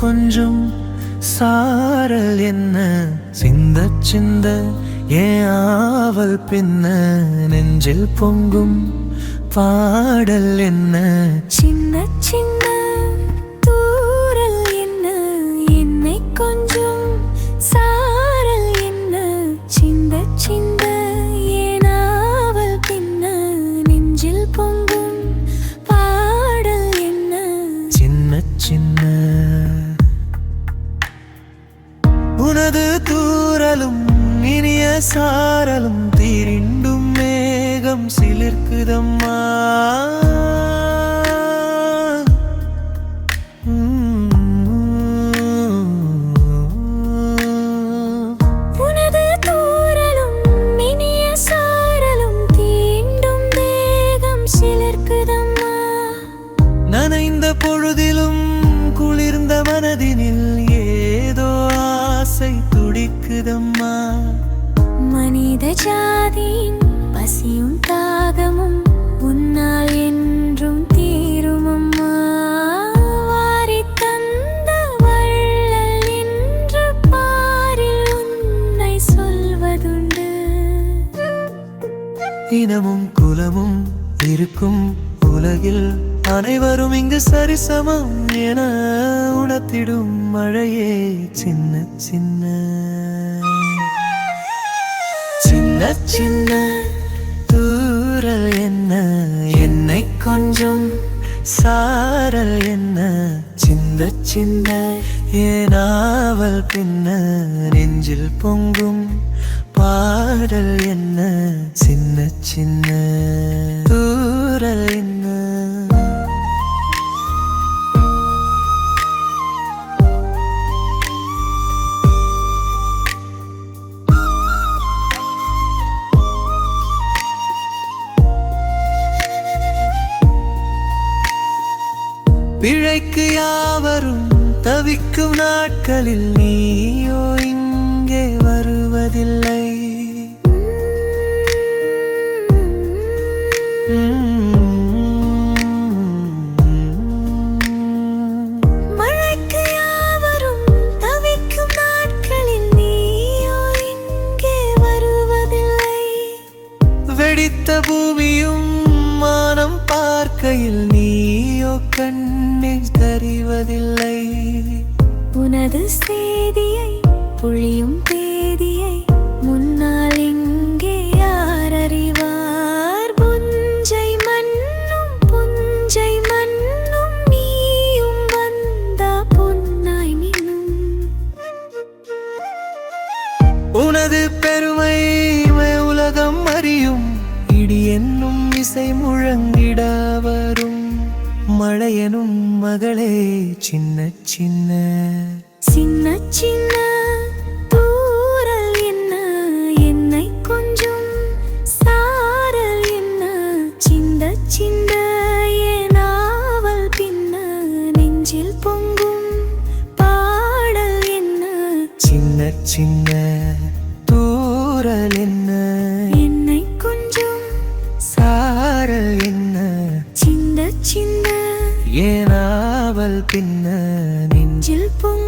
கொஞ்சம் சாரல் என்ன? சிந்த சிந்த ஏன் ஆவல் பின்ன? நெஞ்சில் பொங்கும் பாடல் என்ன? சின்ன சின்ன தூரல் என்ன? என்னை கொஞ்சம் சா சாரலும் தீரிண்டும் மேகம் சிலிர்க்குதம்மா. நனைந்த பொழுதிலும் குளிர்ந்த மனதினில் ஏதோ ஆசை துடிக்குதம்மா. மனித ஜாதியின் பசியும் தாகமும் உன்னால் என்றும் தீருமம்மா. வாரி தந்த வள்ளல் என்று பாரில் உன்னை சொல்வதுண்டு. இனமும் குலமும் இருக்கும் உலகில் அனைவரும் இங்கு சரிசமம் என உணர்த்திடும் மழையே சின்ன சின்ன சின்ன சின்ன தூரல் என்ன? என்னை கொஞ்சம் சாரல் என்ன? சின்ன சின்ன ஏனாவல் பின்ன? நெஞ்சில் பொங்கும் பாடல் என்ன? சின்ன சின்ன தூரல் பிழைக்கு யாவரும் தவிக்கும் நாட்களில் நீயோ இங்கே வருவதில்லை. மழைக்கு யாவரும் தவிக்கும் நாட்களில் நீயோ இங்கே வருவதில்லை. வெடித்த பூமியும் மானம் பார்க்கையில் நீயோ கண்ணில் தெரிவதில்லை. உனது செய்தியை புழியும் தேதியை முன்னால் எங்கே யார் அறிவார் புஞ்சை மண்ணும் புஞ்சை மண்ணும் நீயும் வந்தா பொன்னாய் நின்னும். உனது பெருமை உலகம் அறியும் இடி என்னும் இசை முழங்கிட மழையனும் மகளே சின்ன சின்ன. சின்ன சின்ன தூரல் என்ன? என்னை கொஞ்சம் சாரல் என்ன? சிந்த சிந்த ஏனாவல் பின்ன? நெஞ்சில் பொங்கும் பாடல் என்ன? சின்ன சின்ன தூரல் என்ன? என்னை கொஞ்சம் சாரல் என்ன? சிந்த சிந்த ஏனாவல் பின்ன நெஞ்சில் பொங்கும்